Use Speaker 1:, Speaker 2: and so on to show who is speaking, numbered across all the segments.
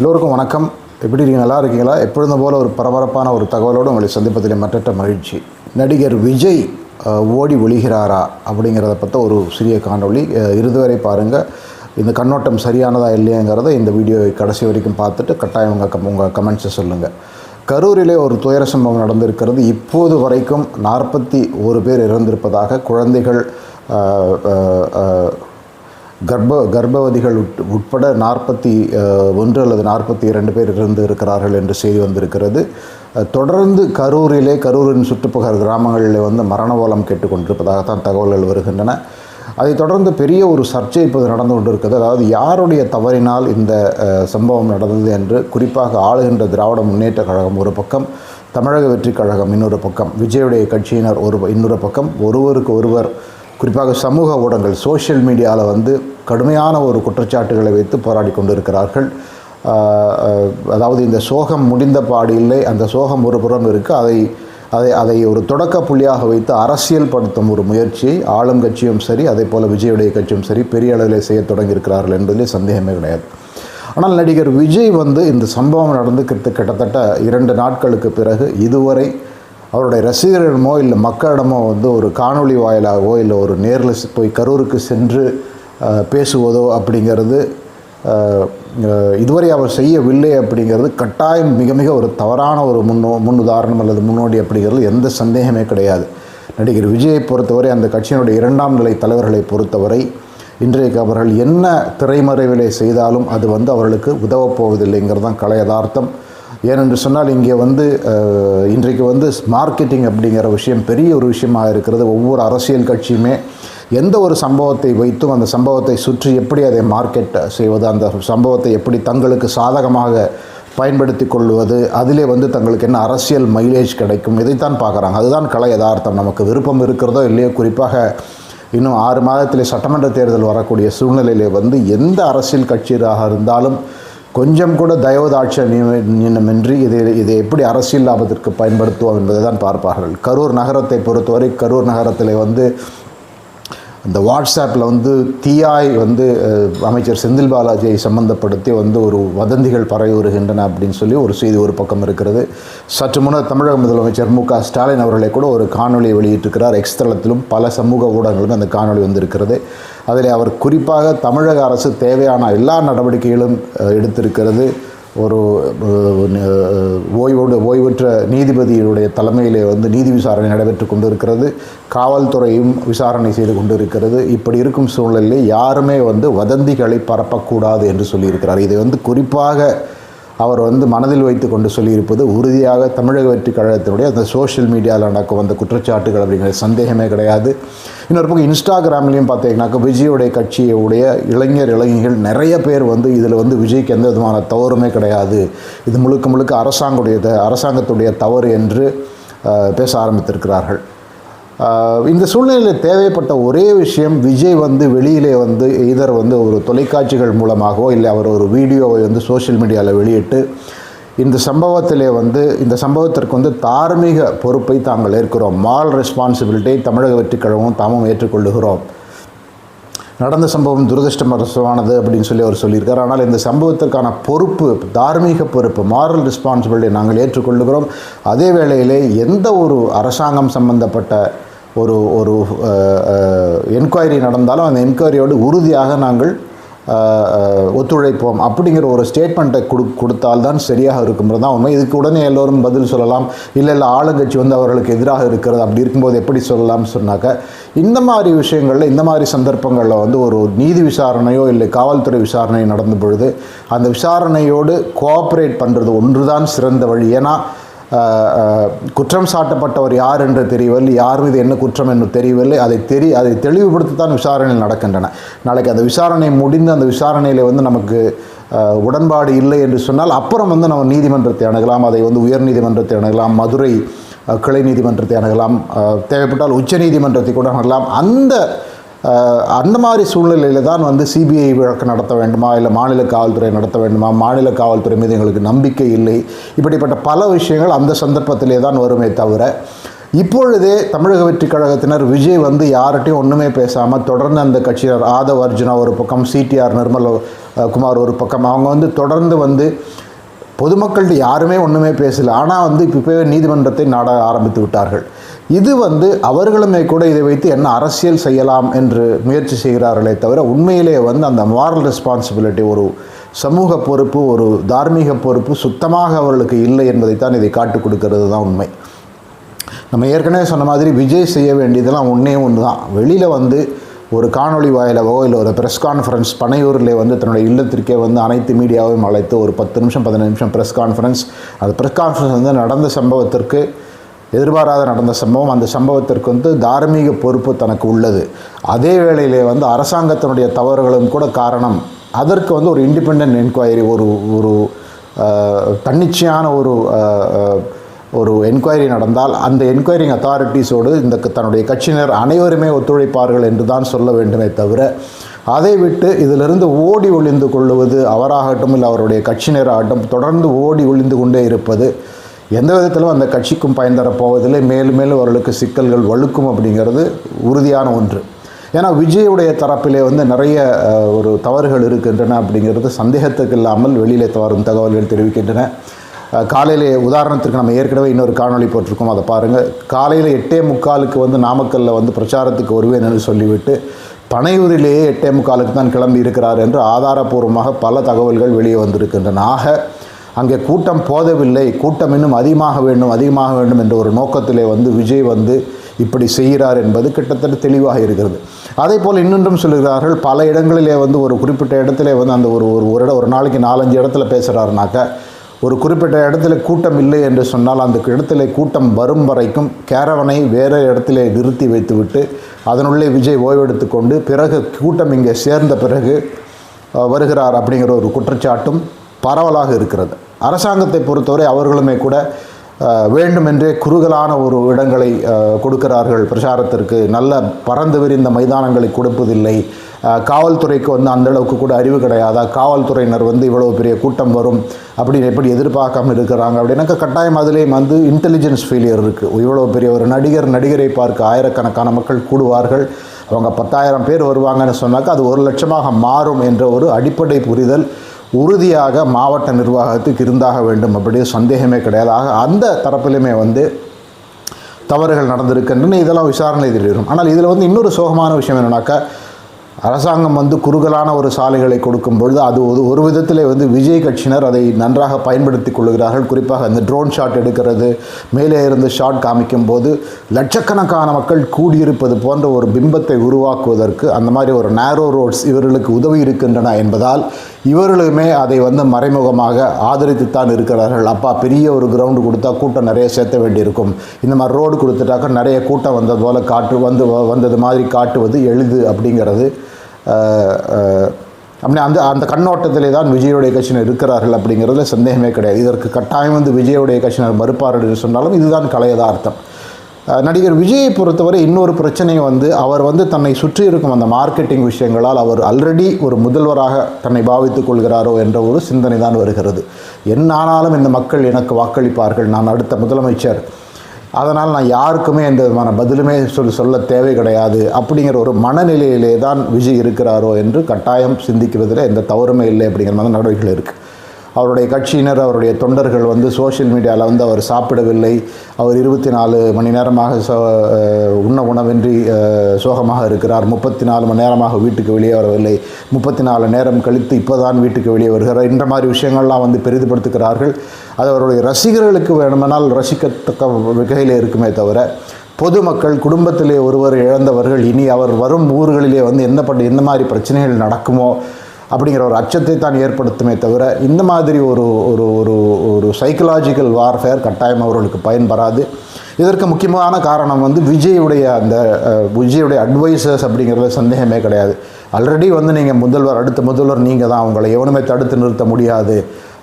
Speaker 1: எல்லோருக்கும் வணக்கம். எப்படி இருக்கீங்க? நல்லா இருக்கீங்களா? எப்பொழுதும் போல ஒரு பரபரப்பான ஒரு தகவலோடு உங்களை சந்திப்பதில் மற்ற மகிழ்ச்சி. நடிகர் விஜய் ஓடி ஒழிகிறாரா அப்படிங்கிறத பற்றி ஒரு சிறிய காணொளி. இருதுவரை பாருங்கள் இந்த கண்ணோட்டம் சரியானதா இல்லையாங்கிறத இந்த வீடியோவை கடைசி வரைக்கும் பார்த்துட்டு கட்டாயம் உங்கள் கம் உங்கள் கமெண்ட்ஸை சொல்லுங்கள் கரூரிலே ஒரு துயர சம்பவம் நடந்திருக்கிறது. இப்போது வரைக்கும் நாற்பத்தி ஒரு பேர் இறந்திருப்பதாக குழந்தைகள் கர்ப்ப கர்ப்பவதிகள் உட் உட்பட நாற்பத்தி ஒன்று அல்லது நாற்பத்தி இரண்டு பேர் இருந்து இருக்கிறார்கள் என்று செய்தி வந்திருக்கிறது. தொடர்ந்து கரூரிலே கரூரின் சுற்றுப்புற கிராமங்களில் வந்து மரண ஓலம் கேட்டுக்கொண்டிருப்பதாகத்தான் தகவல்கள் வருகின்றன. அதைத் தொடர்ந்து பெரிய ஒரு சர்ச்சை இப்போது நடந்து கொண்டிருக்கிறது. அதாவது யாருடைய தவறினால் இந்த சம்பவம் நடந்தது என்று குறிப்பாக ஆளுகின்ற திராவிட முன்னேற்ற கழகம் ஒரு பக்கம் தமிழக வெற்றி கழகம் இன்னொரு பக்கம் விஜயுடைய கட்சியினர் ஒரு இன்னொரு பக்கம் ஒருவருக்கு ஒருவர் குறிப்பாக சமூக ஊடகங்கள் சோஷியல் மீடியாவில் வந்து கடுமையான ஒரு குற்றச்சாட்டுகளை வைத்து போராடி கொண்டிருக்கிறார்கள். அதாவது இந்த சோகம் முடிந்த பாடு இல்லை அந்த சோகம் ஒரு புறம் இருக்குது அதை அதை அதை ஒரு தொடக்க புள்ளியாக வைத்து அரசியல் படுத்தும் ஒரு முயற்சியை ஆளும் கட்சியும் சரி அதே போல் விஜயுடைய கட்சியும் சரி பெரிய அளவில் செய்ய தொடங்கியிருக்கிறார்கள் என்பதிலே சந்தேகமே கிடையாது. ஆனால் நடிகர் விஜய் வந்து இந்த சம்பவம் நடந்து கிட்டத்தட்ட இரண்டு நாட்களுக்கு பிறகு இதுவரை அவருடைய ரசிகரிடமோ இல்லை மக்களிடமோ வந்து ஒரு காணொளி வாயிலாகவோ இல்லை ஒரு நேரில் போய் கரூருக்கு சென்று பேசுவதோ அப்படிங்கிறது இதுவரை அவர் செய்யவில்லை அப்படிங்கிறது கட்டாயம் மிக மிக ஒரு தவறான ஒரு முன்னோ முன் உதாரணம் அல்லது முன்னோடி அப்படிங்கிறது எந்த சந்தேகமே கிடையாது. நடிகர் விஜயை பொறுத்தவரை அந்த கட்சியினுடைய இரண்டாம் நிலை தலைவர்களை பொறுத்தவரை இன்றைக்கு அவர்கள் என்ன திரைமறைவிலே செய்தாலும் அது வந்து அவர்களுக்கு உதவப் போவதில்லைங்கிறது தான் கலை யதார்த்தம். ஏனென்று சொன்னால் இங்கே வந்து இன்றைக்கு வந்து மார்க்கெட்டிங் அப்படிங்கிற விஷயம் பெரிய ஒரு விஷயமாக இருக்கிறது. ஒவ்வொரு அரசியல் கட்சியுமே எந்த ஒரு சம்பவத்தை வைத்தும் அந்த சம்பவத்தை சுற்றி எப்படி அதை மார்க்கெட் செய்வது அந்த சம்பவத்தை எப்படி தங்களுக்கு சாதகமாக பயன்படுத்தி கொள்வது அதிலே வந்து தங்களுக்கு என்ன அரசியல் மைலேஜ் கிடைக்கும் இதைத்தான் பார்க்குறாங்க. அதுதான் கலை யதார்த்தம். நமக்கு விருப்பம் இருக்கிறதோ இல்லையோ குறிப்பாக இன்னும் ஆறு மாதத்திலே சட்டமன்ற தேர்தல் வரக்கூடிய சூழ்நிலையிலே வந்து எந்த அரசியல் கட்சியாக இருந்தாலும் கொஞ்சம் கூட தயவுதாட்சியமின்றி இதை இதை எப்படி அரசியல் லாபத்திற்கு பயன்படுத்துவோம் என்பதை தான் பார்ப்பார்கள். கரூர் நகரத்தை பொறுத்தவரை கரூர் நகரத்தில் வந்து இந்த வாட்ஸ்அப்பில் வந்து தீயாய் வந்து அமைச்சர் செந்தில் பாலாஜியை சம்பந்தப்படுத்தி வந்து ஒரு வதந்திகள் பரவி வருகின்றன அப்படின்னு சொல்லி ஒரு செய்தி ஒரு பக்கம் இருக்கிறது. சற்று முன்னர் தமிழக முதலமைச்சர் மு க ஸ்டாலின் அவர்களை கூட ஒரு காணொலியை வெளியிட்டிருக்கிறார். எக்ஸ் தளத்திலும் பல சமூக ஊடகங்களும் அந்த காணொளி வந்திருக்கிறது. அதில் அவர் குறிப்பாக தமிழக அரசு தேவையான எல்லா நடவடிக்கைகளும் எடுத்திருக்கிறது. ஒரு ஓய்வு ஓய்வோடு ஓய்வுற்ற நீதிபதியுடைய தலைமையிலே வந்து நீதி விசாரணை நடைபெற்று கொண்டிருக்கிறது. காவல்துறையும் விசாரணை செய்து கொண்டிருக்கிறது. இப்படி இருக்கும் சூழ்நிலையில் யாருமே வந்து வதந்திகளை பரப்பக்கூடாது என்று சொல்லியிருக்கிறார். இதை வந்து குறிப்பாக அவர் வந்து மனதில் வைத்து கொண்டு சொல்லியிருப்பது உறுதியாக தமிழக வெற்றி கழகத்தினுடைய அந்த சோஷியல் மீடியாவில் நடக்கும் அந்த குற்றச்சாட்டுகள் அப்படிங்கிற சந்தேகமே கிடையாது. இன்னொரு பக்கம் இன்ஸ்டாகிராம்லேயும் பார்த்தீங்கன்னாக்கா விஜயோடைய கட்சியுடைய இளைஞர் இளைஞர்கள் நிறைய பேர் வந்து இதில் வந்து விஜய்க்கு எந்த விதமான தவறுமே கிடையாது. இது முழுக்க முழுக்க அரசாங்குடைய அரசாங்கத்துடைய தவறு என்று பேச ஆரம்பித்திருக்கிறார்கள். இந்த சூழ்நிலையில் தேவைப்பட்ட ஒரே விஷயம் விஜய் வந்து வெளியிலே வந்து இதர் வந்து ஒரு தொலைக்காட்சிகள் மூலமாகவோ இல்லை அவர் ஒரு வீடியோவை வந்து சோஷியல் மீடியாவில் வெளியிட்டு இந்த சம்பவத்திலே வந்து இந்த சம்பவத்திற்கு வந்து தார்மீக பொறுப்பை தாங்கள் ஏற்கிறோம். மால் ரெஸ்பான்சிபிலிட்டியை தமிழக வெற்றிக் கழகமும் தாமும் ஏற்றுக்கொள்ளுகிறோம். நடந்த சம்பவம் துரதிருஷ்டமரசமானது அப்படின்னு சொல்லி அவர் சொல்லியிருக்கார். ஆனால் இந்த சம்பவத்திற்கான பொறுப்பு தார்மீக பொறுப்பு மாரல் ரெஸ்பான்சிபிலிட்டி நாங்கள் ஏற்றுக்கொள்ளுகிறோம். அதே வேளையிலே எந்த ஒரு அரசாங்கம் சம்பந்தப்பட்ட ஒரு ஒரு என்கொயரி நடந்தாலும் அந்த என்கொயரியோடு உறுதியாக நாங்கள் ஒத்துழைப்போம். அப்படிங்கிற ஒரு ஸ்டேட்மெண்ட்டை கொடு கொடுத்தால்தான் சரியாக இருக்கும்ன்றது தான் உண்மை. இதுக்கு உடனே எல்லோரும் பதில் சொல்லலாம். இல்லை இல்லை ஆளுங்கட்சி வந்து அவர்களுக்கு எதிராக இருக்கிறது அப்படி இருக்கும்போது எப்படி சொல்லலாம்னு சொன்னாக்க இந்த மாதிரி விஷயங்களில் இந்த மாதிரி சந்தர்ப்பங்களில் வந்து ஒரு நீதி விசாரணையோ இல்லை காவல்துறை விசாரணை நடந்த பொழுது அந்த விசாரணையோடு கோஆப்ரேட் பண்ணுறது ஒன்று தான் சிறந்த வழி. ஏன்னா குற்றம் சாட்டப்பட்டவர் யார் என்று தெரியவில்லை. யார் மீது என்ன குற்றம் என்று தெரியவில்லை. அதை தெரி அதை தெளிவுபடுத்தத்தான் விசாரணைகள் நடக்கின்றன. நாளைக்கு அந்த விசாரணை முடிந்து அந்த விசாரணையில் வந்து நமக்கு உடன்பாடு இல்லை என்று சொன்னால் அப்புறம் வந்து நம்ம நீதிமன்றத்தை அணுகலாம். அதை வந்து உயர் நீதிமன்றத்தை அணுகலாம். மதுரை கிளை நீதிமன்றத்தை அணுகலாம். தேவைப்பட்டால் உச்ச நீதிமன்றத்தை கூட அணுகலாம். அந்த அந்த மாதிரி சூழ்நிலையில் தான் வந்து சிபிஐ வழக்கு நடத்த வேண்டுமா? இல்லை மாநில காவல்துறை நடத்த வேண்டுமா? மாநில காவல்துறை மீது எங்களுக்கு நம்பிக்கை இல்லை. இப்படிப்பட்ட பல விஷயங்கள் அந்த சந்தர்ப்பத்திலே தான் வருமே தவிர இப்பொழுதே தமிழக வெற்றி கழகத்தினர் விஜய் வந்து யார்கிட்டையும் ஒன்றுமே பேசாமல் தொடர்ந்து அந்த கட்சியினர் ஆதவ் அர்ஜுனா ஒரு பக்கம் சிடிஆர் நிர்மல் குமார் ஒரு பக்கம் அவங்க வந்து தொடர்ந்து வந்து பொதுமக்கள்கிட்ட யாருமே ஒன்றுமே பேசலை. ஆனால் வந்து இப்போ நீதிமன்றத்தை நாட ஆரம்பித்து விட்டார்கள். இது வந்து அவர்களுமே கூட இதை வைத்து என்ன அரசியல் செய்யலாம் என்று முயற்சி செய்கிறார்களே தவிர உண்மையிலே வந்து அந்த மாரல் ரெஸ்பான்சிபிலிட்டி ஒரு சமூக பொறுப்பு ஒரு தார்மீக பொறுப்பு சுத்தமாக அவர்களுக்கு இல்லை என்பதைத்தான் இதை காட்டுக் கொடுக்கிறது தான் உண்மை. நம்ம ஏற்கனவே சொன்ன மாதிரி விஜய் செய்ய வேண்டியதெல்லாம் ஒன்றே ஒன்று தான் வெளியில் வந்து ஒரு காணொளி வாயிலவோ இல்லை ஒரு ப்ரெஸ் கான்ஃபரன்ஸ் பனையூரில் வந்து தன்னுடைய இல்லத்திற்கே வந்து அனைத்து மீடியாவையும் அழைத்து ஒரு பத்து நிமிஷம் பதினஞ்சு நிமிஷம் ப்ரெஸ் கான்ஃபரன்ஸ் அந்த ப்ரெஸ் கான்ஃபரன்ஸ் வந்து நடந்த சம்பவத்திற்கு எதிர்பாராத நடந்த சம்பவம். அந்த சம்பவத்திற்கு வந்து தார்மீக பொறுப்பு தனக்கு உள்ளது. அதே வேளையிலே வந்து அரசாங்கத்தினுடைய தவறுகளும் கூட காரணம். அதற்கு வந்து ஒரு இண்டிபெண்ட் என்கொயரி ஒரு ஒரு தன்னிச்சையான ஒரு ஒரு என்கொயரி நடந்தால் அந்த என்கொயரிங் அத்தாரிட்டிஸோடு இந்த தன்னுடைய கட்சியினர் அனைவருமே ஒத்துழைப்பார்கள் என்று தான் சொல்ல வேண்டுமே தவிர அதை விட்டு இதிலிருந்து ஓடி ஒளிந்து கொள்ளுவது அவராகட்டும் இல்லை அவருடைய கட்சியினராகட்டும் தொடர்ந்து ஓடி ஒளிந்து கொண்டே இருப்பது எந்த விதத்திலும் அந்த கட்சிக்கும் பயன் தரப்போவதில்லை மேலும் மேலும் அவர்களுக்கு சிக்கல்கள் வழுக்கும் அப்படிங்கிறது உறுதியான ஒன்று. ஏன்னா விஜயுடைய தரப்பிலே வந்து நிறைய ஒரு தவறுகள் இருக்கின்றன அப்படிங்கிறது சந்தேகத்துக்கு இல்லாமல் வெளியிலே வரும் தகவல்கள் தெரிவிக்கின்றன. காலையிலே உதாரணத்திற்கு நம்ம ஏற்கனவே இன்னொரு காணொளி போட்டிருக்கோம் அதை பாருங்கள் காலையில் எட்டே முக்காலுக்கு வந்து நாமக்கல்லில் வந்து பிரச்சாரத்துக்கு வருவேன் என்று சொல்லிவிட்டு பனையூரிலேயே எட்டே முக்காலுக்கு தான் கிளம்பி இருக்கிறார் என்று ஆதாரபூர்வமாக பல தகவல்கள் வெளியே வந்திருக்கின்றன. ஆக அங்கே கூட்டம் போதவில்லை. கூட்டம் இன்னும் அதிகமாக வேண்டும் அதிகமாக வேண்டும் என்ற ஒரு நோக்கத்திலே வந்து விஜய் வந்து இப்படி செய்கிறார் என்பது கிட்டத்தட்ட தெளிவாக இருக்கிறது. அதே போல் இன்னொன்றும் சொல்கிறார்கள் பல இடங்களிலே வந்து ஒரு குறிப்பிட்ட இடத்துல வந்து அந்த ஒரு ஒரு ஒரு இடம் ஒரு நாளைக்கு நாலஞ்சு இடத்துல பேசுகிறாருனாக்க ஒரு குறிப்பிட்ட இடத்துல கூட்டம் இல்லை என்று சொன்னால் அந்த இடத்துல கூட்டம் வரும் வரைக்கும் கேரவனை வேறு இடத்திலே நிறுத்தி வைத்துவிட்டு அதனுள்ளே விஜய் ஓய்வெடுத்து கொண்டு பிறகு கூட்டம் இங்கே சேர்ந்த பிறகு வருகிறார் அப்படிங்கிற ஒரு குற்றச்சாட்டும் பரவலாக இருக்கிறது. அரசாங்கத்தை பொறுத்தவரை அவர்களுமே கூட வேண்டுமென்றே குறுகலான ஒரு இடங்களை கொடுக்கிறார்கள். பிரச்சாரத்திற்கு நல்ல பறந்து விரிந்த மைதானங்களை கொடுப்பதில்லை. காவல்துறைக்கு வந்து அந்தளவுக்கு கூட அறிவு கிடையாதா? காவல்துறையினர் வந்து இவ்வளோ பெரிய கூட்டம் வரும் அப்படின்னு எப்படி எதிர்பார்க்காம இருக்கிறாங்க? அப்படின்னாக்க கட்டாயம் அதுலேயும் வந்து இன்டெலிஜென்ஸ் ஃபெயிலியர் இருக்குது இவ்வளோ பெரிய ஒரு நடிகர் நடிகரை பார்க்க ஆயிரக்கணக்கான மக்கள் கூடுவார்கள். அவங்க பத்தாயிரம் பேர் வருவாங்கன்னு சொன்னாக்கா அது ஒரு லட்சமாக மாறும் என்ற ஒரு அடிப்படை புரிதல் உறுதியாக மாவட்ட நிர்வாகத்துக்கு இருந்தாக வேண்டும். அப்படி சந்தேகமே கிடையாது. ஆக அந்த தரப்பிலுமே வந்து தவறுகள் நடந்திருக்கின்றன. இதெல்லாம் விசாரணை தெரியும் ஆனால் இதில் வந்து இன்னொரு சோகமான விஷயம் என்னன்னாக்கா அரசாங்கம் வந்து குறுகலான ஒரு சாலைகளை கொடுக்கும் பொழுது அது ஒரு ஒரு விதத்திலே வந்து விஜய் கட்சியினர் அதை நன்றாக பயன்படுத்தி கொள்கிறார்கள். குறிப்பாக அந்த ட்ரோன் ஷாட் எடுக்கிறது மேலே இருந்து ஷாட் காமிக்கும் போது லட்சக்கணக்கான மக்கள் கூடியிருப்பது போன்ற ஒரு பிம்பத்தை உருவாக்குவதற்கு அந்த மாதிரி ஒரு நேரோ ரோட்ஸ் இவர்களுக்கு உதவி இருக்கின்றன என்பதால் இவர்களுமே அதை வந்து மறைமுகமாக ஆதரித்துத்தான் இருக்கிறார்கள். அப்பா பெரிய ஒரு கிரவுண்டு கொடுத்தா கூட்டம் நிறைய சேர்த்த வேண்டியிருக்கும். இந்த மாதிரி ரோடு கொடுத்துட்டாக்க நிறைய கூட்டம் வந்தது போல் காட்டு வந்து வந்தது மாதிரி காட்டுவது எளிது அப்படிங்கிறது அப்படி அந்த அந்த கண்ணோட்டத்திலே தான் விஜயுடைய கட்சியினர் இருக்கிறார்கள் அப்படிங்கிறதுல சந்தேகமே கிடையாது. இதற்கு கட்டாயம் வந்து விஜயுடைய கட்சியினர் மறுப்பார்கள் என்று சொன்னாலும் இதுதான் கலையதார்த்தம். நடிகர் விஜயை பொறுத்தவரை இன்னொரு பிரச்சனையும் வந்து அவர் வந்து தன்னை சுற்றி இருக்கும் அந்த மார்க்கெட்டிங் விஷயங்களால் அவர் ஆல்ரெடி ஒரு முதல்வராக தன்னை பாவித்துக் கொள்கிறாரோ என்ற ஒரு சிந்தனை தான் வருகிறது. என்னானாலும் இந்த மக்கள் எனக்கு வாக்களிப்பார்கள். நான் அடுத்த முதலமைச்சர். அதனால் நான் யாருக்குமே எந்த விதமான பதிலுமே சொல் சொல்ல தேவை கிடையாது. அப்படிங்கிற ஒரு மனநிலையிலே தான் விஜய் இருக்கிறாரோ என்று கட்டாயம் சிந்திக்கிறதுல எந்த தவறுமே இல்லை அப்படிங்கிற மாதிரி நடவடிக்கைகள் இருக்குது அவருடைய கட்சியினர் அவருடைய தொண்டர்கள் வந்து சோஷியல் மீடியாவில் வந்து அவர் சாப்பிடவில்லை. அவர் இருபத்தி நாலு மணி நேரமாக சோ உண்ண உணவின்றி சோகமாக இருக்கிறார். முப்பத்தி நாலு மணி நேரமாக வீட்டுக்கு வெளியே வரவில்லை. முப்பத்தி நாலு நேரம் கழித்து இப்போதான் வீட்டுக்கு வெளியே வருகிறார். இந்த மாதிரி விஷயங்கள்லாம் வந்து பெரிதுபடுத்துகிறார்கள். அது அவருடைய ரசிகர்களுக்கு வேணுமானால் ரசிக்கத்தக்க வகையில் இருக்குமே தவிர பொதுமக்கள் குடும்பத்திலே ஒருவர் இழந்தவர்கள் இனி அவர் வரும் ஊர்களிலே வந்து என்ன பண்ண என்ன மாதிரி பிரச்சனைகள் நடக்குமோ அப்படிங்கிற ஒரு அச்சத்தை தான் ஏற்படுத்துமே தவிர இந்த மாதிரி ஒரு ஒரு ஒரு ஒரு சைக்கலாஜிக்கல் வார்ஃபேர் கட்டாயம் அவர்களுக்கு பயன்பெறாது. இதற்கு முக்கியமான காரணம் வந்து விஜயுடைய அந்த விஜயுடைய அட்வைசர்ஸ் அப்படிங்கிறதுல சந்தேகமே கிடையாது. ஆல்ரெடி வந்து நீங்கள் முதல்வர் அடுத்த முதல்வர் நீங்கள் தான். அவங்களை எவனுமே தடுத்து நிறுத்த முடியாது.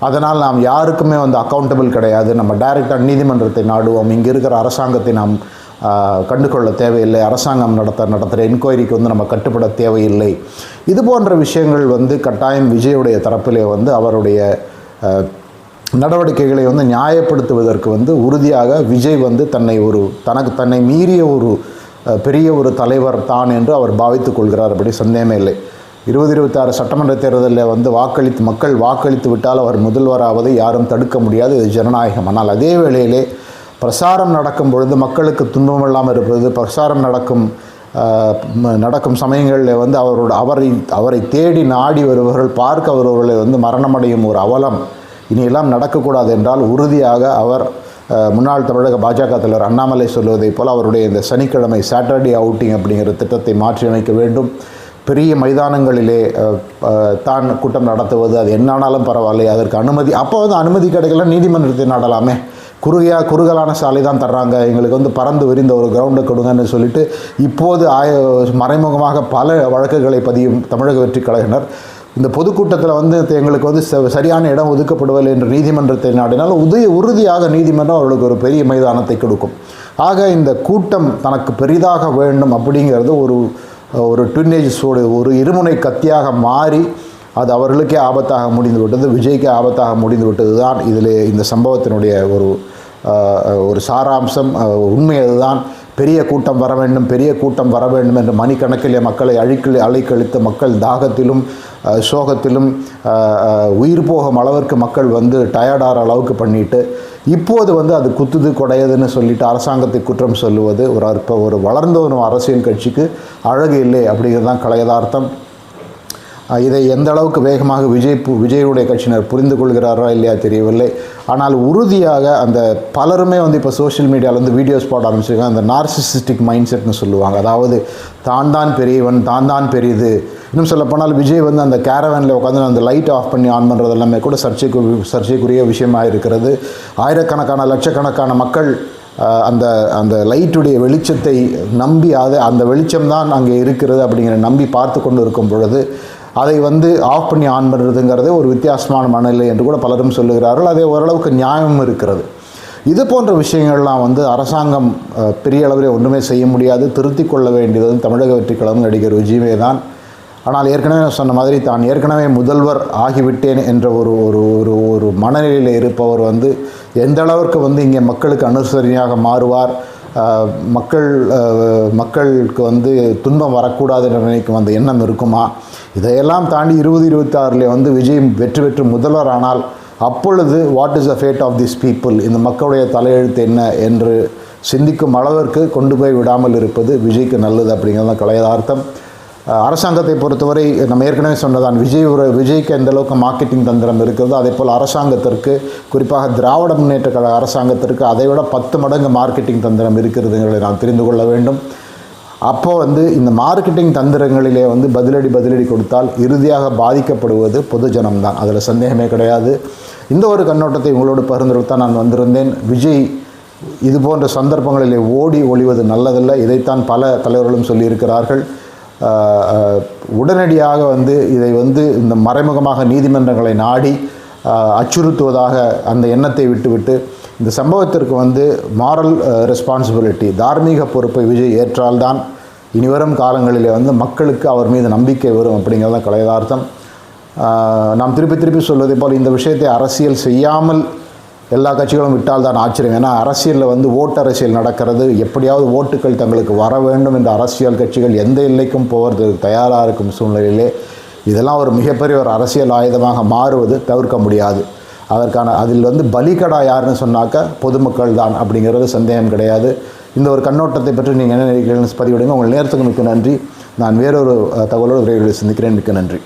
Speaker 1: அதனால் நாம் யாருக்குமே வந்து அக்கௌண்டபிள் கிடையாது. நம்ம டைரெக்டாக நீதிமன்றத்தை நாடுவோம். இங்கே இருக்கிற அரசாங்கத்தை நாம் கண்டுகொள்ள தேவையில்லை. அரசாங்கம் நடத்த நடத்துகிற என்கொயரிக்கு வந்து நம்ம கட்டுப்பட தேவையில்லை. இது போன்ற விஷயங்கள் வந்து கட்டாயம் விஜயுடைய தரப்பிலே வந்து அவருடைய நடவடிக்கைகளை வந்து நியாயப்படுத்துவதற்கு வந்து உறுதியாக விஜய் வந்து தன்னை ஒரு தனக்கு தன்னை மீறிய ஒரு பெரிய ஒரு தலைவர் தான் என்று அவர் பாவித்துக் கொள்கிறார் அப்படி சந்தேகமே இல்லை. இருபது இருபத்தாறு சட்டமன்ற தேர்தலில் வந்து வாக்களித்து மக்கள் வாக்களித்து விட்டால் அவர் முதல்வராவதை யாரும் தடுக்க முடியாது. இது ஜனநாயகம். ஆனால் அதே வேளையிலே பிரசாரம் நடக்கும் பொழுது மக்களுக்கு துன்பம் இல்லாமல் இருப்பது பிரசாரம் நடக்கும் நடக்கும் சமயங்களில் வந்து அவரோட அவரை அவரை தேடி நாடி வருபவர்கள் பார்க்க வருபவர்களை வந்து மரணமடையும் ஒரு அவலம் இனியெல்லாம் நடக்கக்கூடாது என்றால் உறுதியாக அவர் முன்னாள் தமிழக பாஜக தலைவர் அண்ணாமலை சொல்வதைப் போல் அவருடைய இந்த சனிக்கிழமை சாட்டர்டே அவுட்டிங் அப்படிங்கிற திட்டத்தை மாற்றியமைக்க வேண்டும். பெரிய மைதானங்களிலே தான் கூட்டம் நடத்துவது அது என்னானாலும் பரவாயில்லை அதற்கு அனுமதி அப்போ வந்து அனுமதி கிடைக்கல நீதிமன்றத்தை நாடலாமே. குறுகிய குறுகலான சாலை தான் தர்றாங்க எங்களுக்கு வந்து பறந்து விரிந்த ஒரு கிரவுண்டை கொடுங்கன்னு சொல்லிட்டு இப்போது ஆய மறைமுகமாக பல வழக்குகளை பதியும் தமிழக வெற்றி கழகினர் இந்த பொதுக்கூட்டத்தில் வந்து எங்களுக்கு வந்து ச- சரியான இடம் ஒதுக்கப்படுவதில்லை என்று நீதிமன்றத்தை நாடினால் உதய உறுதியாக நீதிமன்றம் அவர்களுக்கு ஒரு பெரிய மைதானத்தை கொடுக்கும். ஆக இந்த கூட்டம் தனக்கு பெரிதாக வேண்டும் அப்படிங்கிறது ஒரு ஒரு ட்வின்னேஜ் சூடு ஒரு இருமுனை கத்தியாக மாறி அது அவர்களுக்கே ஆபத்தாக முடிந்து விட்டது விஜய்க்கு ஆபத்தாக முடிந்து விட்டது தான் இதில் இந்த சம்பவத்தினுடைய ஒரு ஒரு சாராம்சம் உண்மை அதுதான். பெரிய கூட்டம் வர வேண்டும் பெரிய கூட்டம் வர வேண்டும் என்று மணிக்கணக்கிலே மக்களை அழிக்கி அலைக்கழித்து மக்கள் தாகத்திலும் சோகத்திலும் உயிர் போகும் அளவிற்கு மக்கள் வந்து டயர்டாகிற அளவுக்கு பண்ணிட்டு இப்போது வந்து அது குத்துது குடையதுன்னு சொல்லிட்டு அரசாங்கத்தை குற்றம் சொல்லுவது ஒரு அற்ப ஒரு வளர்ந்த ஒரு அரசியல் கட்சிக்கு அழகு இல்லை அப்படிங்கிறது தான் கலையதார்த்தம். இதை எந்த அளவுக்கு வேகமாக விஜய் பு- விஜயுடைய கட்சியினர் புரிந்து கொள்கிறாரா இல்லையா தெரியவில்லை. ஆனால் உறுதியாக அந்த பலருமே வந்து இப்போ சோஷியல் மீடியாவிலேருந்து வீடியோஸ் போட ஆரம்பிச்சிருக்காங்க. அந்த நார்சிசிஸ்டிக் மைண்ட் செட்னு சொல்லுவாங்க. அதாவது தான் தான் பெரியவன் தான் தான் பெரியது. இன்னும் சொல்லப்போனால் விஜய் வந்து அந்த கேரவனில் உட்காந்து அந்த லைட் ஆஃப் பண்ணி ஆன் பண்ணுறது எல்லாமே கூட சர்ச்சைக்கு சர்ச்சைக்குரிய விஷயமாக இருக்கிறது. ஆயிரக்கணக்கான லட்சக்கணக்கான மக்கள் அந்த அந்த லைட்டுடைய வெளிச்சத்தை நம்பி அதை அந்த வெளிச்சம்தான் அங்கே இருக்கிறது அப்படிங்கிற நம்பி பார்த்து கொண்டு இருக்கும் பொழுது அதை வந்து ஆஃப் பண்ணி ஆன் பண்ணுறதுங்கிறதே ஒரு வித்தியாசமான மனநிலை என்று கூட பலரும் சொல்லுகிறார்கள். அதே ஓரளவுக்கு நியாயமும் இருக்கிறது. இது போன்ற விஷயங்கள்லாம் வந்து அரசாங்கம் பெரிய அளவில் ஒன்றுமே செய்ய முடியாது. திருத்தி கொள்ள வேண்டியது தமிழக வெற்றிக் கழகம் நடிகர் விஜயமே தான். ஆனால் ஏற்கனவே நான் சொன்ன மாதிரி தான் ஏற்கனவே முதல்வர் ஆகிவிட்டேன் என்ற ஒரு ஒரு ஒரு ஒரு மனநிலையில் இருப்பவர் வந்து எந்த அளவிற்கு வந்து இங்கே மக்களுக்கு அனுசரணையாக மாறுவார் மக்கள் மக்களுக்கு வந்து துன்பம் வரக்கூடாது என்ற நினைக்கும் அந்த எண்ணம் இருக்குமா? இதையெல்லாம் தாண்டி இருபது இருபத்தாறில் வந்து விஜய் வெற்றி பெற்று முதல்வர் ஆனால் அப்பொழுது what is the fate of this people இந்த மக்களுடைய தலையெழுத்து என்ன என்று சிந்திக்கும் அளவிற்கு கொண்டு போய் விடாமல் இருப்பது விஜய்க்கு நல்லது அப்படிங்கிறது தான் கலையதார்த்தம். அரசாங்கத்தை பொறுத்தவரை நம்ம ஏற்கனவே சொன்னதான் விஜய் ஒரு விஜய்க்கு எந்த அளவுக்கு மார்க்கெட்டிங் தந்திரம் இருக்கிறதோ அதே போல் அரசாங்கத்திற்கு குறிப்பாக திராவிட முன்னேற்ற கழக அரசாங்கத்திற்கு அதை விட பத்து மடங்கு மார்க்கெட்டிங் தந்திரம் இருக்கிறதுங்களை நாம் தெரிந்து கொள்ள வேண்டும். அப்போ வந்து இந்த மார்க்கெட்டிங் தந்திரங்களிலே வந்து பதிலடி பதிலடி கொடுத்தால் இறுதியாக பாதிக்கப்படுவது பொதுஜனம் தான் அதில் சந்தேகமே கிடையாது. இந்த ஒரு கண்ணோட்டத்தை உங்களோடு தான் நான் வந்திருந்தேன். விஜய் இது போன்ற சந்தர்ப்பங்களிலே ஓடி ஒழிவது நல்லதல்ல. இதைத்தான் பல தலைவர்களும் சொல்லியிருக்கிறார்கள். உடனடியாக வந்து இதை வந்து இந்த மறைமுகமாக நீதிமன்றங்களை நாடி அச்சுறுத்துவதாக அந்த எண்ணத்தை விட்டுவிட்டு இந்த சம்பவத்திற்கு வந்து மாரல் ரெஸ்பான்சிபிலிட்டி uh, தார்மீக பொறுப்பை விஜய் ஏற்றால்தான் இனிவரும் காலங்களிலே வந்து மக்களுக்கு அவர் மீது நம்பிக்கை வரும் அப்படிங்கிறது தான் கலையதார்த்தம் uh, நாம் திருப்பி திருப்பி சொல்வதை போல் இந்த விஷயத்தை அரசியல் செய்யாமல் எல்லா கட்சிகளும் விட்டால் தான் ஆச்சரியம். ஏன்னா அரசியலில் வந்து ஓட்டு அரசியல் நடக்கிறது. எப்படியாவது ஓட்டுகள் தங்களுக்கு வர வேண்டும் என்ற அரசியல் கட்சிகள் எந்த எல்லைக்கும் போவது தயாராக இருக்கும் சூழ்நிலையிலே இதெல்லாம் ஒரு மிகப்பெரிய ஒரு அரசியல் ஆயுதமாக மாறுவது தவிர்க்க முடியாது. அதற்கான அதில் வந்து பலிகடா யாருன்னு சொன்னாக்க பொதுமக்கள் தான் அப்படிங்கிறது சந்தேகம் கிடையாது. இந்த ஒரு கண்ணோட்டத்தை பற்றி நீங்கள் என்ன நினைக்கிறீங்கன்னு பதிவிடுங்க. உங்கள் நேரத்துக்கு மிக்க நன்றி. நான் வேறொரு தகவலோடு விரைவில் சந்திக்கிறேன். மிக்க நன்றி.